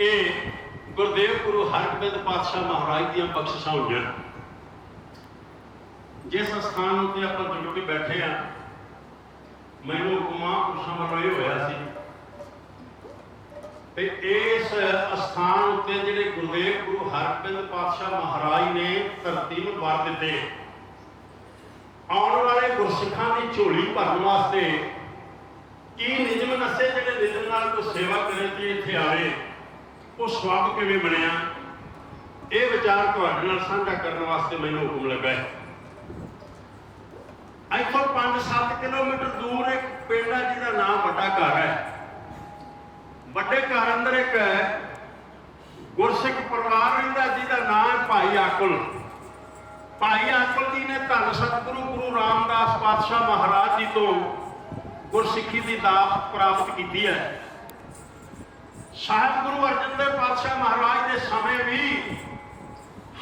ਇਹ ਗੁਰਦੇਵ ਗੁਰੂ ਹਰਗੋਬਿੰਦ ਪਾਤਸ਼ਾਹ ਮਹਾਰਾਜ ਦੀਆਂ ਬਖਸ਼ਿਸ਼ਾਂ ਹੋਈਆਂ। ਜਿਸ ਸਥਾਨ ਉੱਤੇ ਆਪਾਂ ਜੁੜ ਬੈਠੇ ਆ, ਮੈਨੂੰ ਹੁਕਮਾਂ ਪੁਰਸ਼ਾਂ ਵੱਲੋਂ ਹੋਇਆ ਸੀ ਤੇ ਇਸ ਸਥਾਨ ਉੱਤੇ ਜਿਹੜੇ ਗੁਰਦੇਵ ਗੁਰੂ ਹਰਗੋਬਿੰਦ ਪਾਤਸ਼ਾਹ ਮਹਾਰਾਜ ਨੇ ਧਰਤੀ ਨੂੰ ਵਾਰ ਦਿੱਤੇ, ਆਉਣ ਵਾਲੇ ਗੁਰਸਿੱਖਾਂ ਦੀ ਝੋਲੀ ਭਰਨ ਵਾਸਤੇ ਕੀ ਨਿਯਮ ਨਸੇ ਜਿਹੜੇ ਨਿਯਮ ਨਾਲ ਕੋਈ ਸੇਵਾ ਕਰੇ ਤੇ ਇੱਥੇ ਆਵੇ? ਉਹ ਸਵਾਬ ਕਿਵੇਂ ਬਣਿਆ? ਇਹ ਵਿਚਾਰ ਤੁਹਾਡੇ ਨਾਲ ਸਾਂਝਾ ਕਰਨ ਵਾਸਤੇ ਮੈਨੂੰ ਹੁਕਮ ਲੱਗਾ ਹੈ। ਇੱਥੋਂ 5-7 ਕਿਲੋਮੀਟਰ ਦੂਰ ਇੱਕ ਪਿੰਡ ਹੈ ਜਿਹਦਾ ਨਾਮ ਵੱਡਾ ਘਰ ਹੈ। ਵੱਡੇ ਘਰ ਅੰਦਰ ਇੱਕ ਗੁਰਸਿੱਖ ਪਰਿਵਾਰ ਰਹਿੰਦਾ ਜਿਹਦਾ ਨਾਮ ਹੈ ਭਾਈ ਆਕੁਲ। ਭਾਈ ਆਕੁਲ ਜੀ ਨੇ ਧੰਨ ਸਤਿਗੁਰੂ ਗੁਰੂ ਰਾਮਦਾਸ ਪਾਤਸ਼ਾਹ ਮਹਾਰਾਜ ਜੀ ਤੋਂ ਗੁਰਸਿੱਖੀ ਦੀ ਦਾਤ ਪ੍ਰਾਪਤ ਕੀਤੀ ਹੈ। ਸਾਹਿਬ ਗੁਰੂ ਅਰਜਨ ਦੇਵ ਪਾਤਸ਼ਾਹ ਮਹਾਰਾਜ ਦੇ ਸਮੇਂ ਵੀ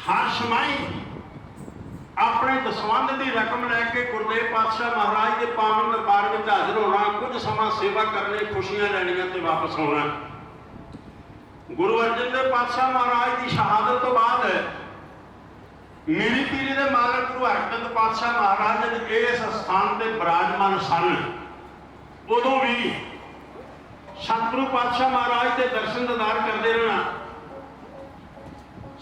ਹਰ ਸਮਾਈ ਆਪਣੇ ਦਸਵੰਧ ਦੀ ਰਕਮ ਲੈ ਕੇ ਗੁਰਦੇਵ ਪਾਤਸ਼ਾਹ ਮਹਾਰਾਜ ਦੇ ਪਾਵਨ ਦਰਬਾਰ ਵਿੱਚ ਹਾਜ਼ਰ ਹੋਣਾ, ਕੁਝ ਸਮਾਂ ਸੇਵਾ ਕਰਨੀ ਖੁਸ਼ੀਆਂ ਲੈਣੀਆਂ ਤੇ ਵਾਪਸ ਆਉਣਾ। ਗੁਰੂ ਅਰਜਨ ਦੇਵ ਪਾਤਸ਼ਾਹ ਮਹਾਰਾਜ ਦੀ ਸ਼ਹਾਦਤ ਤੋਂ ਬਾਅਦ ਮੇਰੀ ਪੀਰੀ ਦੇ ਮਾਲਕ ਗੁਰੂ ਹਰਗੋਬਿੰਦ ਪਾਤਸ਼ਾਹ ਮਹਾਰਾਜ ਜਦ ਇਸ ਸਥਾਨ ਤੇ ਬਿਰਾਜਮਾਨ ਸਨ। ਉਦੋਂ ਵੀ ਸਤਿਗੁਰੂ ਪਾਤਸ਼ਾਹ ਮਹਾਰਾਜ ਦੇ ਦਰਸ਼ਨ ਦਿਦਾਰ ਕਰਦੇ ਰਹਿਣਾ।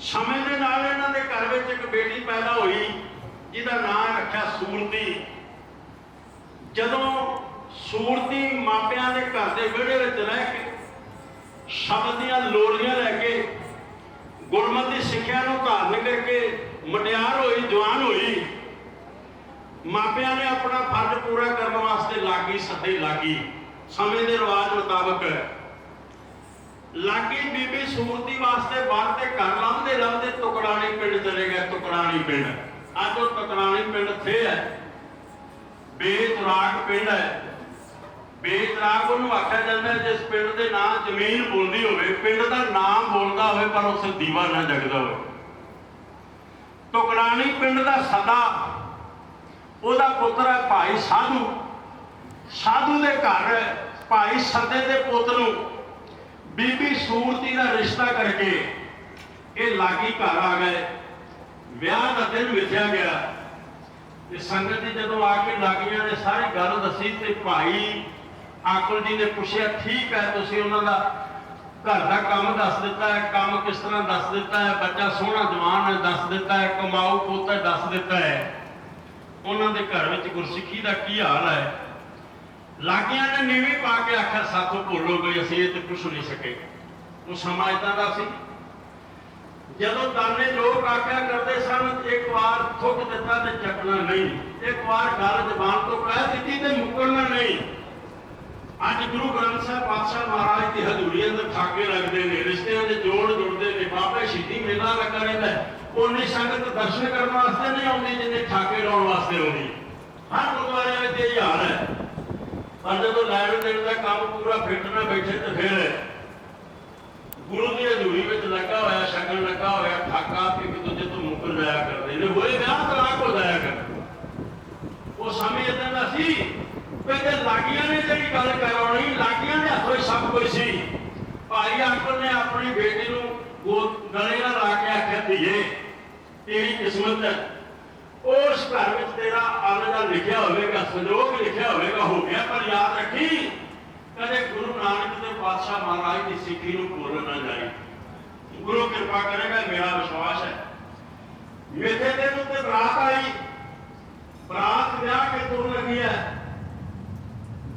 ਸਮੇਂ ਦੇ ਨਾਲ ਇਹਨਾਂ ਦੇ ਘਰ ਵਿੱਚ ਇੱਕ ਬੇਟੀ ਪੈਦਾ ਹੋਈ, ਜਿਹਦਾ ਨਾਮ ਰੱਖਿਆ ਸੂਰਤੀ। ਜਦੋਂ ਸੂਰਤੀ ਮਾਪਿਆਂ ਦੇ ਘਰ ਦੇ ਵਿਹੜੇ ਵਿੱਚ ਰਹਿ ਕੇ, ਸ਼ਬਦ ਦੀਆਂ ਲੋਰੀਆਂ ਲੈ ਕੇ, ਗੁਰਮਤਿ ਸਿੱਖਿਆ ਨੂੰ ਧਾਰਨ ਕਰਕੇ ਮਟਿਆਰ ਹੋਈ, ਜਵਾਨ ਹੋਈ, ਮਾਪਿਆਂ ਨੇ ਆਪਣਾ ਫਰਜ਼ ਪੂਰਾ ਕਰਨ ਵਾਸਤੇ ਲਾਗੀ, ਸੱਦੇ ਲਾਗੀ। ਸਮੇਂ ਦੇ ਰਿਵਾਜ ਮੁਤਾਬਕ ਲਾਗੀ ਬੀਬੀ ਸੂਰਤੀ ਵਾਸਤੇ ਬਾਹਰ ਤੇ ਘਰ ਲਾਉਂਦੇ ਲਾਉਂਦੇ ਟੁਕੜਾਣੀ ਪਿੰਡ ਚਲੇ ਗਏ ਟੁਕੜਾਣੀ ਪਿੰਡ। ਅੱਜ ਉਹ ਟੁਕੜਾਣੀ ਪਿੰਡ ਥੇ ਹੈ। ਬੇਤਰਾਗ ਪਿੰਡ ਹੈ। ਬੇਤਰਾਗ ਉਹਨੂੰ ਆਖਿਆ ਜਾਂਦਾ ਜਿਸ ਪਿੰਡ ਦੇ ਨਾਂ ਜ਼ਮੀਨ ਬੋਲਦੀ ਹੋਵੇ, ਪਿੰਡ ਦਾ ਨਾਮ ਬੋਲਦਾ ਹੋਵੇ, ਪਰ ਉਸ ਦੀਵਾ ਨਾ ਜਗਦਾ ਹੋਵੇ। ਟੁਕੜਾਣੀ ਪਿੰਡ ਦਾ ਸਦਾ, ਉਹਦਾ ਪੁੱਤਰ ਹੈ ਭਾਈ ਸਾਧੂ। ਸਾਧੂ ਦੇ ਘਰ ਭਾਈ ਸੱਦੇ ਦੇ ਪੁੱਤ ਨੂੰ ਬੀਬੀ ਸੂਰਤੀ ਦਾ ਰਿਸ਼ਤਾ ਕਰਕੇ ਇਹ ਲਾਗੀ ਘਰ ਆ ਗਏ। ਵਿਆਹ ਦਾ ਦਿਨ ਵਿਥਿਆ ਗਿਆ। ਤੇ ਸੰਗਤ ਜੀ ਜਦੋਂ ਆ ਕੇ ਲਾਗੀਆਂ ਨੇ ਸਾਰੀ ਗੱਲ ਦੱਸੀ ਤੇ ਭਾਈ ਆਕਲ ਜੀ ਨੇ ਪੁੱਛਿਆ, ਠੀਕ ਹੈ, ਤੁਸੀਂ ਉਹਨਾਂ ਦਾ ਘਰ ਦਾ ਕੰਮ ਦੱਸ ਦਿੱਤਾ ਹੈ, ਕੰਮ ਕਿਸ ਤਰ੍ਹਾਂ ਦੱਸ ਦਿੱਤਾ ਹੈ? ਬੱਚਾ ਸੋਹਣਾ, ਜਵਾਨ ਹੈ, ਦੱਸ ਦਿੱਤਾ ਹੈ, ਕਮਾਊ ਪੁੱਤ ਹੈ, ਦੱਸ ਦਿੱਤਾ ਹੈ। ਉਹਨਾਂ ਦੇ ਘਰ ਵਿੱਚ ਗੁਰਸਿੱਖੀ ਦਾ ਕੀ ਹਾਲ ਹੈ? ਲਾਗੀਆਂ ਨੇ ਨੀਵੀਂ ਪਾ ਕੇ ਆਖਿਆ, ਸਾਥੋਂ ਭੁੱਲੋ ਗਈ ਅਸੀਂ ਇਹ ਤੇ ਕੁਛ ਨਹੀਂ ਸਕੇ ਉਹ ਸਮਾਂ ਏਦਾਂ ਦਾ ਸੀ। ਜਦੋਂ ਦਾਨੇ ਲੋਕ ਆਖਿਆ ਕਰਦੇ ਸਨ, ਇੱਕ ਵਾਰ ਥੁੱਕ ਦਿੱਤਾ ਤੇ ਚੱਕਣਾ ਨਹੀਂ। ਇੱਕ ਵਾਰ ਗੱਲ ਜ਼ਬਾਨ ਤੋਂ ਕਹਿ ਦਿੱਤੀ ਤੇ ਮੁਕਰਨਾ ਨਹੀਂ। ਅੱਜ ਗੁਰੂ ਗ੍ਰੰਥ ਸਾਹਿਬ ਪਾਤਸ਼ਾਹ ਮਹਾਰਾਜ ਦੀ ਹਜ਼ੂਰੀ ਅੰਦਰ ਠਾਕੇ ਲੱਗਦੇ ਨੇ, ਰਿਸ਼ਤਿਆਂ ਦੇ ਜੋੜ ਜੁੜਦੇ ਨੇ, ਬਾਬੇ ਸ਼ਹੀਦੀ ਮੇਲਾ ਲੱਗਾ ਰਹਿੰਦਾ ਹੈ। ਉਨੀ ਸੰਗਤ ਦਰਸ਼ਨ ਕਰਨ ਵਾਸਤੇ ਨਹੀਂ ਆਉਂਦੀ, ਜਿੰਨੇ ਠਾਕੇ ਲਾਉਣ ਵਾਸਤੇ ਆਉਂਦੀ। ਹਰ ਗੁਰਦੁਆਰੇ ਵਿੱਚ ਇਹ ਹਾਲ ਹੈ। ਪਰ ਜਦੋਂ ਲੈਣ ਦੇਣ ਦਾ ਕੰਮ ਪੂਰਾ ਫਿੱਟ ਨਾ ਬੈਠੇ ਤੇ ਫਿਰ ਗੁਰੂ ਦੀ ਹਜ਼ੂਰੀ ਵਿੱਚ ਲੱਗਾ ਹੋਇਆ ਸ਼ਗਨ ਲੱਗਾ ਹੋਇਆ, ਠਾਕਾ ਇੱਕ ਦੂਜੇ ਤੋਂ ਮੁਕਰ ਜਾਇਆ ਕਰਦੇ ਨੇ। ਹੋਏ ਵਿਆਹ ਤਲਾਕ ਹੋ ਜਾਇਆ ਕਰ। ਉਹ ਸਮੇਂ ਇਦਾਂ ਦਾ ਸੀ ਕਿ ਲਾਗੀਆਂ ਨੇ ਜਿਹੜੀ ਗੱਲ ਕਰਾਉਣੀ, ਲਾਗੀਆਂ ਦੇ ਹੱਥੋਂ ਸਭ ਕੁਝ ਸੀ। ਭਾਈ ਅੰਕਲ ਨੇ ਆਪਣੀ ਬੇਟੀ ਨੂੰ ਗੋ- ਗਲੇ ਨਾਲ ਲਾ ਕੇ ਆਖਿਆ, ਧੀਏ, ਤੇਰੀ ਕਿਸਮਤ ਹੈ। ਉਸ ਘਰ ਵਿੱਚ ਤੇਰਾ ਆਲੇ ਦਾ ਲਿਖਿਆ ਹੋਵੇਗਾ, ਸੰਜੋਗ ਲਿਖਿਆ ਹੋਵੇਗਾ, ਹੋ ਗਿਆ ਪਰ ਯਾਦ ਰੱਖੀ, ਕਦੇ ਗੁਰੂ ਨਾਨਕ ਦੇ ਪਾਤਸ਼ਾਹ ਮਹਾਰਾਜ ਦੀ ਸਿੱਖੀ ਨੂੰ ਭੁੱਲ ਨਾ ਜਾਈ। ਗੁਰੂ ਕਿਰਪਾ ਕਰੇਗਾ, ਮੇਰਾ ਵਿਸ਼ਵਾਸ ਹੈ। ਮੇਥੇ ਦੇ ਉੱਤੇ ਬਰਾਤ ਆਈ। ਬਰਾਤ ਵਿਆਹ ਕੇ ਤੁਰ ਲੱਗੀ ਹੈ।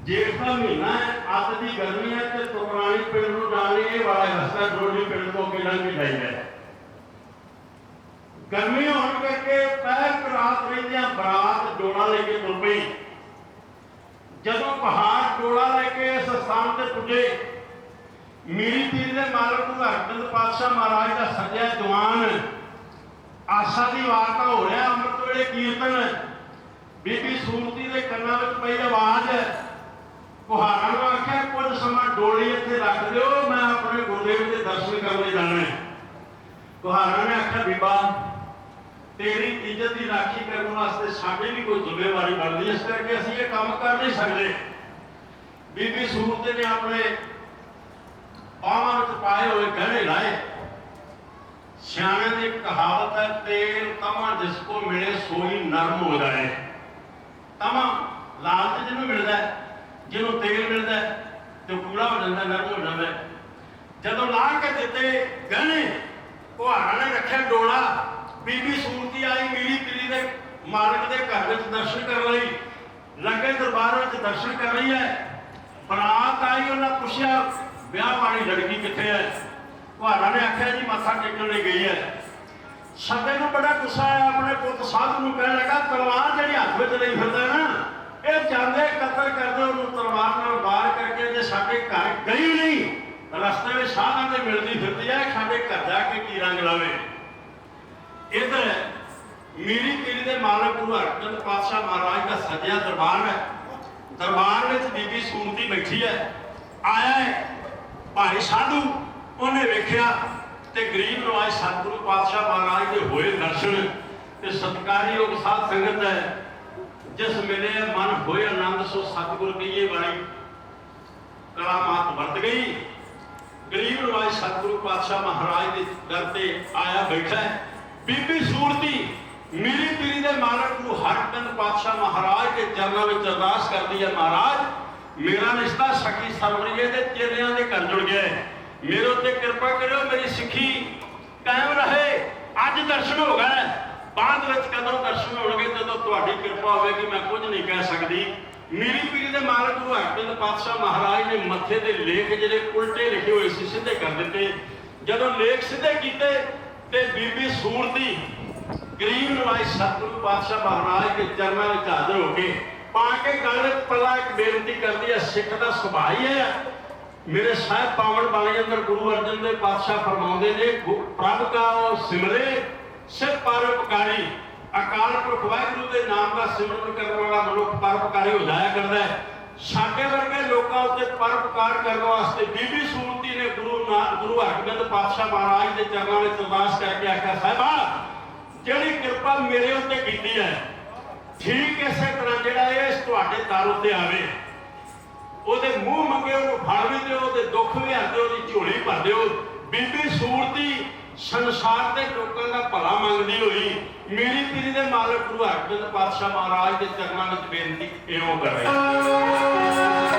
ਜੇਠ ਦਾ ਮਹੀਨਾ ਹੈ, ਅੱਤ ਦੀ ਗਰਮੀ ਹੈ ਤੇ ਤੁਰਾਣੀ ਪਿੰਡ ਨੂੰ ਜਾਣੀ ਇਹ ਵਾਲਾ ਹਸਤਾ ਡੋਲੀ ਪਿੰਡ ਤੋਂ ਕਿਹਨਾਂ ਵੀ ਜਾਈਦਾ ਗਰਮੀ ਹੋਣ ਕਰਕੇ ਪਹਿਰ ਰਾਤ ਰਹਿੰਦਿਆਂ ਬਰਾਤ ਡੋਲਾ ਲੈ ਕੇ ਤੁਰ ਪਈ। ਜਦੋਂ ਪਹਾੜ ਡੋਲਾ ਲੈ ਕੇ ਇਸ ਸਥਾਨ ਤੇ ਪੁੱਜੇ, ਮੀਰੀ ਪੀਰ ਦੇ ਮਾਲਕ ਨੂੰ ਹਰਗੋਬਿੰਦ ਪਾਤਸ਼ਾਹ ਮਹਾਰਾਜ ਦਾ ਸੱਜਿਆ ਜਵਾਨ ਆਸਾ ਦੀ ਵਾਰਤਾ ਹੋ ਰਿਹਾ, ਅੰਮ੍ਰਿਤ ਵੇਲੇ ਕੀਰਤਨ। ਬੀਬੀ ਸੂਰਤੀ ਦੇ ਕੰਨਾਂ ਵਿੱਚ ਪਈ ਆਵਾਜ਼। ਕੁਹਾਰਾਂ ਨੂੰ ਆਖਿਆ, ਕੁਝ ਸਮਾਂ ਡੋਲੀ ਇੱਥੇ ਰੱਖ ਦਿਓ, ਮੈਂ ਆਪਣੇ ਗੁਰਦੇਵ ਦੇ ਦਰਸ਼ਨ ਕਰਨ ਜਾਣਾ ਹੈ। ਕੁਹਾਰਾਂ ਨੇ ਆਖਿਆ, ਬੀਬਾ ਤੇਰੀ ਇੱਜ਼ਤ ਦੀ ਰਾਖੀ ਕਰਨ ਵਾਸਤੇ ਸਾਡੇ ਵੀ ਕੋਈ ਜ਼ਿੰਮੇਵਾਰੀ ਬਣਦੀ ਇਸ ਕਰਕੇ ਅਸੀਂ ਇਹ ਕੰਮ ਕਰ ਨਹੀਂ ਸਕਦੇ। ਬੀਬੀ ਸੂਰਤ ਨੇ ਆਪਣੇ ਬਾਹਾਂ ਵਿੱਚ ਪਾਏ ਹੋਏ ਗਹਿਣੇ ਲਾਏ। ਸਿਆਣੇ ਦੀ ਕਹਾਵਤ ਹੈ, ਤੇਲ ਤਮਾ ਜਿਸ ਕੋ ਮਿਲੇ ਸੋਈ ਨਰਮ ਹੋ ਜਾਏ। ਤਮਾ ਲਾਲਚ ਜਿਹਨੂੰ ਮਿਲਦਾ ਜਿਹਨੂੰ ਤੇਲ ਮਿਲਦਾ ਤੇ ਉਹ ਪੂਰਾ ਹੋ ਜਾਂਦਾ, ਨਰਮ ਹੋ ਜਾਂਦਾ ਜਦੋਂ ਲਾ ਕੇ ਦਿੱਤੇ ਗਹਿਣੇ, ਕੁਹਾੜਾ ਨੇ ਰੱਖਿਆ ਡੋਲਾ ਬੀਬੀ ਸੂਰਤੀ ਆਈ ਮੀਰੀ ਪੀਰੀ ਦੇ ਮਾਲਕ ਦੇ ਘਰ ਵਿੱਚ ਦਰਸ਼ਨ ਕਰਨ ਲਈ। ਲੱਗੇ ਦਰਬਾਰ ਵਿੱਚ ਦਰਸ਼ਨ ਕਰ ਰਹੀ ਹੈ। ਬਰਾਤ ਆਈ, ਉਹਨਾਂ ਪੁੱਛਿਆ, ਵਿਆਹ ਵਾਲੀ ਲੜਕੀ ਕਿੱਥੇ ਹੈ? ਕੁਹਾੜਾ ਨੇ ਆਖਿਆ ਜੀ, ਮੱਥਾ ਟੇਕਣ ਲਈ ਗਈ ਹੈ। ਸੱਦੇ ਨੂੰ ਬੜਾ ਗੁੱਸਾ ਆਇਆ, ਆਪਣੇ ਪੁੱਤ ਸਾਧੂ ਨੂੰ ਕਹਿਣ ਲੱਗਾ, ਤਲਵਾਰ ਜਿਹੜੀ ਹੱਥ ਵਿੱਚ ਲਈ ਫਿਰਦਾ ਨਾ, ਇਹ ਜਾਂਦੇ ਕਤਲ ਕਰਦੇ, ਉਹਨੂੰ ਤਲਵਾਰ ਨਾਲ ਬਾਹਰ ਕਰਕੇ ਜੇ ਸਾਡੇ ਘਰ ਗਈ ਨਹੀਂ, ਰਸਤੇ ਵਿੱਚ ਸਾਧਾਂ ਦੇ ਮਿਲਦੀ ਫਿਰਦੀ ਹੈ, ਸਾਡੇ ਘਰ ਜਾ ਕੇ ਕੀ ਰੰਗ ਲਾਵੇ? ਇਧਰ ਮੀਰੀ ਪੀਰੀ ਦੇ ਮਾਲਕ ਗੁਰੂ ਹਰਗੋਬਿੰਦ ਪਾਤਸ਼ਾਹ ਮਹਾਰਾਜ ਦਾ ਸਜਿਆ ਦਰਬਾਰ ਹੈ। ਦਰਬਾਰ ਵਿੱਚ ਬੀਬੀ ਸੂਰਤੀ ਬੈਠੀ ਹੈ। ਆਇਆ ਹੈ। ਭਾਈ ਸਾਧੂ, ਉਹਨੇ ਵੇਖਿਆ ਤੇ ਗਰੀਬ ਨਵਾਜ ਸਤਿਗੁਰੂ ਪਾਤਸ਼ਾਹ ਮਹਾਰਾਜ ਦੇ ਹੋਏ ਦਰਸ਼ਨ ਤੇ ਸਤਿਕਾਰਯੋਗ ਸਾਧ ਸੰਗਤ ਹੈ। ਜਿਸ ਮਿਲੇ ਮਨ ਹੋਏ ਆਨੰਦ, ਸੋ ਸਤਿਗੁਰ ਕਹੀਏ ਵਾਲੀ ਕਲਾਮਾਤ ਵਰਤ ਗਈ। ਗਰੀਬ ਨਵਾਜ ਸਤਿਗੁਰੂ ਪਾਤਸ਼ਾਹ ਮਹਾਰਾਜ ਦੇ ਦਰ ਤੇ ਆਇਆ ਬੈਠਾ ਹੈ। ਬੀਬੀ ਸੂਰਤੀ, ਮੀਰੀ ਪੀਰੀ ਦੇ ਮਾਲਕ ਨੂੰ ਹਰਗੋਬਿੰਦ ਪਾਤਸ਼ਾਹ ਮਹਾਰਾਜ ਦੇ ਚਰਨਾਂ ਵਿੱਚ ਅਰਦਾਸ ਕਰਦੀ ਹੈ, ਮਹਾਰਾਜ, ਮੇਰਾ ਰਿਸ਼ਤਾ ਸਖੀ ਸਰਵਰੀਏ ਦੇ ਚੇਲਿਆਂ ਦੇ ਘਰ ਜੁੜ ਗਿਆ ਹੈ। ਮੇਰੇ ਉੱਤੇ ਕਿਰਪਾ ਕਰਿਓ, ਮੇਰੀ ਸਿੱਖੀ ਕਾਇਮ ਰਹੇ। ਅੱਜ ਦਰਸ਼ਨ ਹੋ ਗਏ ਬਾਅਦ ਵਿੱਚ ਕਦੋਂ ਦਰਸ਼ਨ ਹੋਣਗੇ, ਜਦੋਂ ਤੁਹਾਡੀ ਕਿਰਪਾ ਹੋਵੇਗੀ, ਮੈਂ ਕੁਝ ਨਹੀਂ ਕਹਿ ਸਕਦੀ। ਮੀਰੀ ਪੀਰੀ ਦੇ ਮਾਲਕ ਨੂੰ ਹਰਗੋਬਿੰਦ ਪਾਤਸ਼ਾਹ ਮਹਾਰਾਜ ਨੇ ਮੱਥੇ ਦੇ ਲੇਖ ਜਿਹੜੇ ਉਲਟੇ ਲਿਖੇ ਹੋਏ ਸੀ, ਸਿੱਧੇ ਕਰ ਦਿੱਤੇ। ਜਦੋਂ ਲੇਖ ਸਿੱਧੇ ਕੀਤੇ ਤੇ ਬੀਬੀ ਸੂਰਤੀ ਗਰੀਬ ਨਵਾਜ ਸਤਿਗੁਰੂ ਪਾਤਸ਼ਾਹ ਮਹਾਰਾਜ ਦੇ ਚਰਨਾਂ ਵਿੱਚ ਹਾਜ਼ਰ ਹੋ ਕੇ ਪਾ ਕੇ ਗਲ ਪੱਲਾ ਇੱਕ ਬੇਨਤੀ ਕਰਦੀ ਹੈ, ਸਿੱਖ ਦਾ ਸੁਭਾਅ ਹੀ ਹੈ ਮੇਰੇ ਸਾਹਿਬ ਪਾਵਨ ਬਾਣੀ ਅੰਦਰ ਗੁਰੂ ਅਰਜਨ ਦੇ ਪਾਤਸ਼ਾਹ ਫਰਮਾਉਂਦੇ ਨੇ ਪ੍ਰਭ ਕਾ ਸਿਮਰੇ, ਸਿਰ ਪਰਉਪਕਾਰੀ ਅਕਾਲ ਪੁਰਖ ਵਾਹਿਗੁਰੂ ਦੇ ਨਾਮ ਦਾ ਸਿਮਰਨ ਕਰਨ ਵਾਲਾ ਮਨੁੱਖ ਪਰਉਪਕਾਰੀ ਹੋ ਜਾਇਆ ਕਰਦਾ ਹੈ। ਸਾਡੇ ਵਰਗੇ ਲੋਕਾਂ ਉੱਤੇ ਪਰਉਪਕਾਰ ਕਰਨ ਵਾਸਤੇ ਬੀਬੀ ਸੂਰਤੀ ਨੇ ਗੁਰੂ ਨਾ- ਗੁਰੂ ਹਰਗੋਬਿੰਦ ਪਾਤਸ਼ਾਹ ਮਹਾਰਾਜ ਦੇ ਚਰਨਾਂ ਵਿੱਚ ਅਰਦਾਸ ਕਰਕੇ ਆਖਿਆ, ਸਾਹਿਬਾ, ਜਿਹੜੀ ਕਿਰਪਾ ਮੇਰੇ ਉੱਤੇ ਕੀਤੀ ਹੈ, ਠੀਕ ਇਸੇ ਤਰ੍ਹਾਂ ਜਿਹੜਾ ਇਹ ਤੁਹਾਡੇ ਦਰ ਉੱਤੇ ਆਵੇ। ਉਹਦੇ ਮੂੰਹ ਮੰਗੇ, ਉਹਨੂੰ ਫੜ ਵੀ ਦਿਓ ਉਹਦੇ ਦੁੱਖ ਵੀ ਹਰਦੇ, ਉਹਦੀ ਝੋਲੀ ਭਰ ਦਿਓ। ਬੀਬੀ ਸੂਰਤੀ ਸੰਸਾਰ ਦੇ ਲੋਕਾਂ ਦਾ ਭਲਾ ਮੰਗਦੀ ਹੋਈ। ਮੇਰੀ ਪੀਰੀ ਦੇ ਮਾਲਕ ਗੁਰੂ ਹਰਗੋਬਿੰਦ ਪਾਤਸ਼ਾਹ ਮਹਾਰਾਜ ਦੇ ਚਰਨਾਂ ਵਿੱਚ ਬੇਨਤੀ ਇਉਂ ਕਰ ਰਹੀ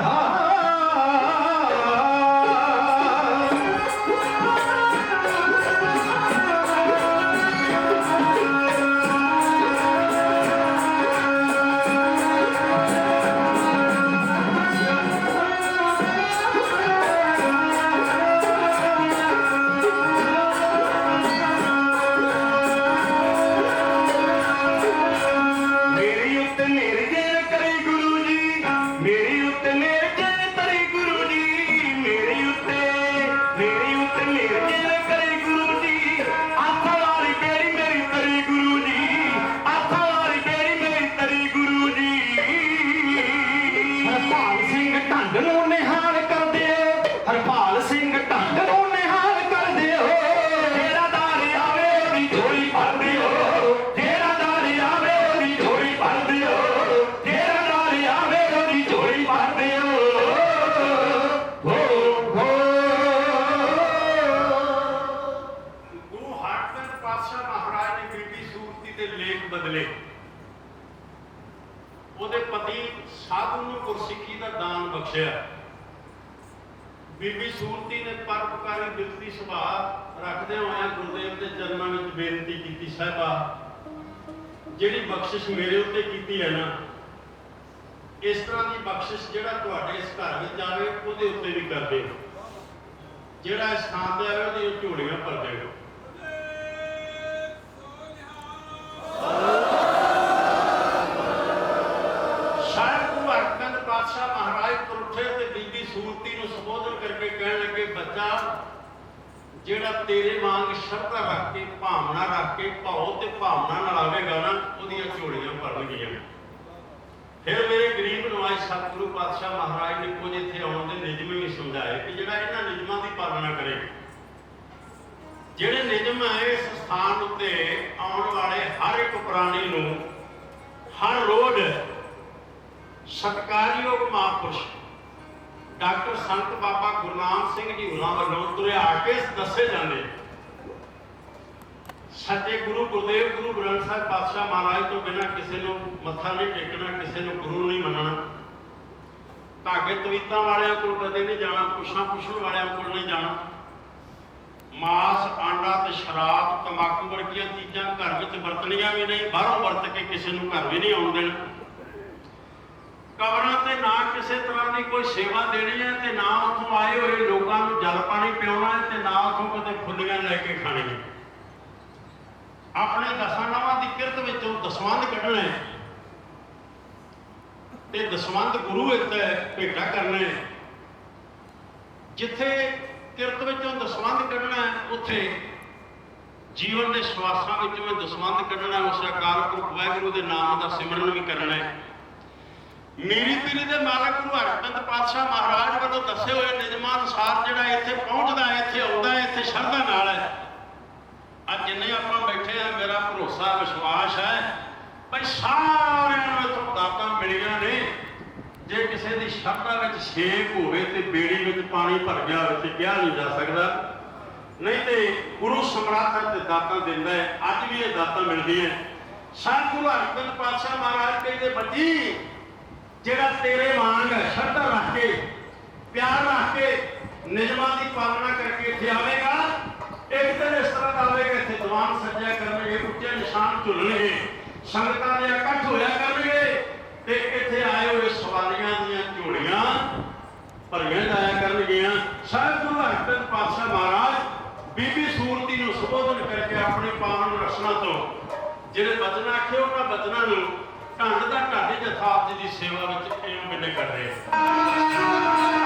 ধারা ਸਾਹਿਬਾ, ਜਿਹੜੀ ਬਖਸ਼ਿਸ਼ ਮੇਰੇ ਉੱਤੇ ਕੀਤੀ ਹੈ ਨਾ, ਇਸ ਤਰ੍ਹਾਂ ਦੀ ਬਖਸ਼ਿਸ਼ ਜਿਹੜਾ ਤੁਹਾਡੇ ਇਸ ਘਰ ਵਿੱਚ ਆਵੇ, ਉਹਦੇ ਉੱਤੇ ਵੀ ਕਰਦੇ ਦਿਓ ਜਿਹੜਾ ਇਸ ਥਾਂ ਤੇ ਆਵੇ, ਉਹਦੀਆਂ ਝੋਲੀਆਂ ਭਰ ਦਿਓ। ਜਿਹੜਾ ਤੇਰੇ ਵਾਂਗ ਸ਼ਰਧਾ ਰੱਖ ਕੇ, ਭਾਵਨਾ ਰੱਖ ਕੇ, ਭਾਉ ਤੇ ਭਾਵਨਾ ਨਾਲ ਆਵੇਗਾ ਨਾ, ਉਹਦੀਆਂ ਝੋਲੀਆਂ ਭਰਨਗੀਆਂ ਫਿਰ ਮੇਰੇ ਗਰੀਬ ਨਵਾਜ਼ ਸਤਿਗੁਰੂ ਪਾਤਸ਼ਾਹ ਮਹਾਰਾਜ ਨੇ ਕੁਝ ਇੱਥੇ ਆਉਣ ਦੇ ਨਿਯਮ ਹੀ ਸਮਝਾਏ ਕਿ ਜਿਹੜਾ ਇਹਨਾਂ ਨਿਯਮਾਂ ਦੀ ਪਾਲਣਾ ਕਰੇ। ਜਿਹੜੇ ਨਿਯਮ ਹੈ ਇਸ ਸਥਾਨ ਉੱਤੇ ਆਉਣ ਵਾਲੇ ਹਰ ਇੱਕ ਪ੍ਰਾਣੀ ਨੂੰ ਹਰ ਰੋਜ਼ ਸਤਿਕਾਰਯੋਗ ਮਹਾਂਪੁਰਸ਼ ਡਾਕਟਰ ਸੰਤ ਬਾਬਾ ਗੁਰਨਾਮ ਸਿੰਘ ਜੀ ਹੋਰਾਂ ਵੱਲੋਂ ਤੁਰਿਆ ਕੇ ਦੱਸੇ ਜਾਂਦੇ ਸੱਚੇ ਗੁਰੂ ਗੁਰਦੇਵ ਗੁਰੂ ਗ੍ਰੰਥ ਸਾਹਿਬ ਪਾਤਸ਼ਾਹ ਮਹਾਰਾਜ ਤੋਂ ਬਿਨਾਂ ਕਿਸੇ ਨੂੰ ਮੱਥਾ ਨਹੀਂ ਟੇਕਣਾ, ਕਿਸੇ ਨੂੰ ਗੁਰੂ ਨਹੀਂ ਮੰਨਣਾ। ਧਾਗੇ ਤਵੀਤਾਂ ਵਾਲਿਆਂ ਕੋਲ ਕਦੇ ਨਹੀਂ ਜਾਣਾ, ਪੁੱਛਾਂ ਪੁੱਛਣ ਵਾਲਿਆਂ ਕੋਲ ਨਹੀਂ ਜਾਣਾ। ਮਾਸ, ਆਂਡਾ ਤੇ ਸ਼ਰਾਬ ਤਮਾਕੂ ਵਰਗੀਆਂ ਚੀਜ਼ਾਂ ਘਰ ਵਿੱਚ ਵਰਤਣੀਆਂ ਵੀ ਨਹੀਂ, ਬਾਹਰੋਂ ਵਰਤ ਕੇ ਕਿਸੇ ਨੂੰ ਘਰ ਵੀ ਨਹੀਂ ਆਉਣ ਦੇਣਾ। ਕਬਰਾਂ ਤੇ ਨਾ ਕਿਸੇ ਤਰ੍ਹਾਂ ਦੀ ਕੋਈ ਸੇਵਾ ਦੇਣੀ ਹੈ ਤੇ ਨਾ ਉੱਥੋਂ ਆਏ ਹੋਏ ਲੋਕਾਂ ਨੂੰ ਜਲ ਪਾਣੀ ਪਿਉਣਾ ਹੈ ਤੇ ਨਾ ਉੱਥੋਂ ਕਿਤੇ ਫੁੱਲੀਆਂ ਲੈ ਕੇ ਖਾਣੀਆਂ। ਆਪਣੇ ਦਸਾਂ ਦੀ ਕਿਰਤ ਵਿੱਚੋਂ ਦਸਵੰਧ ਕੱਢਣਾ ਹੈ ਤੇ ਦਸਵੰਧ ਗੁਰੂ ਇੱਥੇ ਭੇਟਾ ਕਰਨਾ ਹੈ। ਜਿੱਥੇ ਕਿਰਤ ਵਿੱਚੋਂ ਦਸਵੰਧ ਕੱਢਣਾ ਹੈ ਉੱਥੇ ਜੀਵਨ ਦੇ ਸਵਾਸਾਂ ਵਿੱਚੋਂ ਮੈਂ ਦਸਵੰਧ ਕੱਢਣਾ ਹੈ, ਉਸ ਅਕਾਲ ਪੁਰਖ ਵਾਹਿਗੁਰੂ ਦੇ ਨਾਮ ਦਾ ਸਿਮਰਨ ਵੀ ਕਰਨਾ ਹੈ। ਮੀਰੀ ਪੀਰੀ ਦੇ ਮਾਲਕ ਗੁਰੂ ਹਰਗੋਬਿੰਦ ਪਾਤਸ਼ਾਹ ਮਹਾਰਾਜ ਵੱਲੋਂ ਦੱਸੇ ਹੋਏ ਨਿਯਮਾਂ ਅਨੁਸਾਰ ਜਿਹੜਾ ਇੱਥੇ ਪਹੁੰਚਦਾ ਹੈ, ਇੱਥੇ ਆਉਂਦਾ ਹੈ, ਇੱਥੇ ਸ਼ਰਧਾ ਨਾਲ ਹੈ। ਅੱਜ ਜਿੰਨੇ ਆਪਾਂ ਬੈਠੇ ਆ ਮੇਰਾ ਭਰੋਸਾ, ਵਿਸ਼ਵਾਸ ਹੈ ਭਈ ਸਾਰਿਆਂ ਨੂੰ ਇੱਥੋਂ ਦਾਤਾਂ ਮਿਲੀਆਂ ਨੇ। ਜੇ ਕਿਸੇ ਦੀ ਸ਼ਰਧਾ ਵਿੱਚ ਛੇਕ ਹੋਵੇ ਤੇ ਬੇੜੀ ਵਿੱਚ ਪਾਣੀ ਭਰ ਗਿਆ ਹੋਵੇ ਤੇ ਕਿਹਾ ਨਹੀਂ ਜਾ ਸਕਦਾ। ਨਹੀਂ ਤੇ ਗੁਰੂ ਸਮਰੱਥ ਤੇ ਦਾਤਾਂ ਦਿੰਦਾ ਹੈ, ਅੱਜ ਵੀ ਇਹ ਦਾਤਾਂ ਮਿਲਦੀਆਂ ਸੰਤ ਗੁਰੂ ਹਰਗੋਬਿੰਦ ਪਾਤਸ਼ਾਹ ਮਹਾਰਾਜ ਕਹਿੰਦੇ, ਬੱਚੀ ਜਿਹੜਾ ਤੇਰੇ ਵਾਂਗ ਸ਼ਰਧਾ ਰੱਖ ਕੇ ਪਿਆਰ ਰੱਖ ਕੇ ਨਿਯਮਾਂ ਦੀ ਪਾਲਣਾ ਕਰਕੇ ਇੱਥੇ ਆਵੇਗਾ, ਇੱਕ ਦਿਨ ਇਸ ਤਰ੍ਹਾਂ ਦਾ ਆਵੇਗਾ ਇੱਥੇ ਦੀਵਾਨ ਸੱਜਿਆ ਕਰਨਗੇ, ਉੱਚੇ ਨਿਸ਼ਾਨ ਝੁੱਲਣਗੇ, ਸੰਗਤਾਂ ਦੇ ਇਕੱਠ ਹੋਇਆ ਕਰਨਗੇ ਤੇ ਇੱਥੇ ਆਏ ਹੋਏ ਸਵਾਰੀਆਂ ਦੀਆਂ ਝੋਲੀਆਂ ਭਰੀਆਂ ਜਾਇਆ ਕਰਨਗੀਆਂ। ਸਾਹਿਬ ਗੁਰੂ ਹਰਗੋਬਿੰਦ ਪਾਤਸ਼ਾਹ ਮਹਾਰਾਜ, ਬੀਬੀ ਸੂਰਤੀ ਨੂੰ ਸੰਬੋਧਨ ਕਰਕੇ ਆਪਣੇ ਪਾਵਨ ਰਸਨਾ ਤੋਂ, ਜਿਹੜੇ ਬਚਨ ਆਖੇ ਉਹਨਾਂ ਬਚਨਾਂ ਨੂੰ ਢੰਡ ਦਾ ਢੰਡ ਜਥਾਪਤ ਦੀ ਸੇਵਾ ਵਿੱਚ ਇਉਂ ਬਿਨੇ ਕਰ ਰਹੇ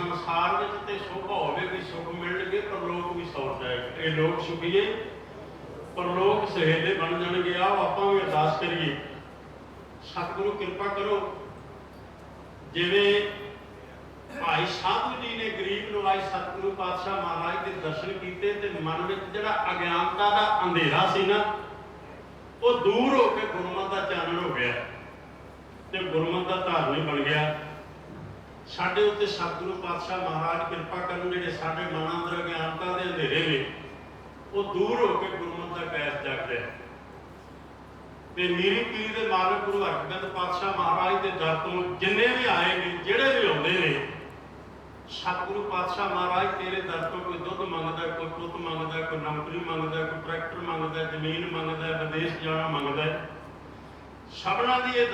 ਸੰਸਾਰ ਵਿੱਚ ਤੇ ਸ਼ੋਭਾ ਹੋਵੇ ਵੀ ਸੁੱਖ ਮਿਲਣਗੇ ਪਰ ਵੀ ਸੌਰ ਜਾਏਗਾ। ਇਹ ਲੋਕ ਸੁਖੀਏ ਪਰ ਸਹੇਲੇ ਬਣ ਜਾਣਗੇ। ਆਓ ਆਪਾਂ ਵੀ ਅਰਦਾਸ ਕਰੀਏ। ਸਤਿਗੁਰੂ, ਕਿਰਪਾ ਕਰੋ। ਜਿਵੇਂ ਭਾਈ ਸਾਧੂ ਜੀ ਨੇ ਗਰੀਬ ਨਵਾਜ ਸਤਿਗੁਰੂ ਪਾਤਸ਼ਾਹ ਮਹਾਰਾਜ ਦੇ ਦਰਸ਼ਨ ਕੀਤੇ ਤੇ ਮਨ ਵਿੱਚ ਜਿਹੜਾ ਅਗਿਆਨਤਾ ਦਾ ਅੰਧੇਰਾ ਸੀ ਨਾ, ਉਹ ਦੂਰ ਹੋ ਕੇ ਗੁਰਮਤਿ ਦਾ ਚਾਨਣ ਹੋ ਗਿਆ ਤੇ ਗੁਰਮਤਿ ਦਾ ਧਾਰਨੀ ਬਣ ਗਿਆ। ਸਾਡੇ ਉੱਤੇ ਸਤਿਗੁਰੂ ਪਾਤਸ਼ਾਹ ਮਹਾਰਾਜ ਕਿਰਪਾ ਕਰਨ ਜਿਹੜੇ ਸਾਡੇ ਮਨਾਂ ਅੰਦਰ ਅਗਿਆਨਤਾ ਦੇ ਅੰਧੇਰੇ ਨੇ, ਉਹ ਦੂਰ ਹੋ ਕੇ ਗੁਰਮਤਿ ਦਾ ਕੈਸ ਜਗ ਰਿਹਾ। ਤੇ ਮੀਰੀ ਪੀਰੀ ਦੇ ਮਾਲਕ ਗੁਰੂ ਹਰਗੋਬਿੰਦ ਪਾਤਸ਼ਾਹ ਮਹਾਰਾਜ ਦੇ ਦਰ ਤੋਂ ਜਿੰਨੇ ਵੀ ਆਏ ਨੇ, ਜਿਹੜੇ ਵੀ ਆਉਂਦੇ ਨੇ, ਸਤਿਗੁਰੂ ਪਾਤਸ਼ਾਹ ਮਹਾਰਾਜ ਤੇਰੇ ਦਰ ਤੋਂ ਕੋਈ ਦੁੱਧ ਮੰਗਦਾ, ਕੋਈ ਪੁੱਤ ਮੰਗਦਾ, ਕੋਈ ਨੌਕਰੀ ਮੰਗਦਾ, ਕੋਈ ਟਰੈਕਟਰ ਮੰਗਦਾ, ਜ਼ਮੀਨ ਮੰਗਦਾ, ਵਿਦੇਸ਼ ਜਾਣਾ ਮੰਗਦਾ, ਸਭਨਾਂ ਦੀ ਇਹ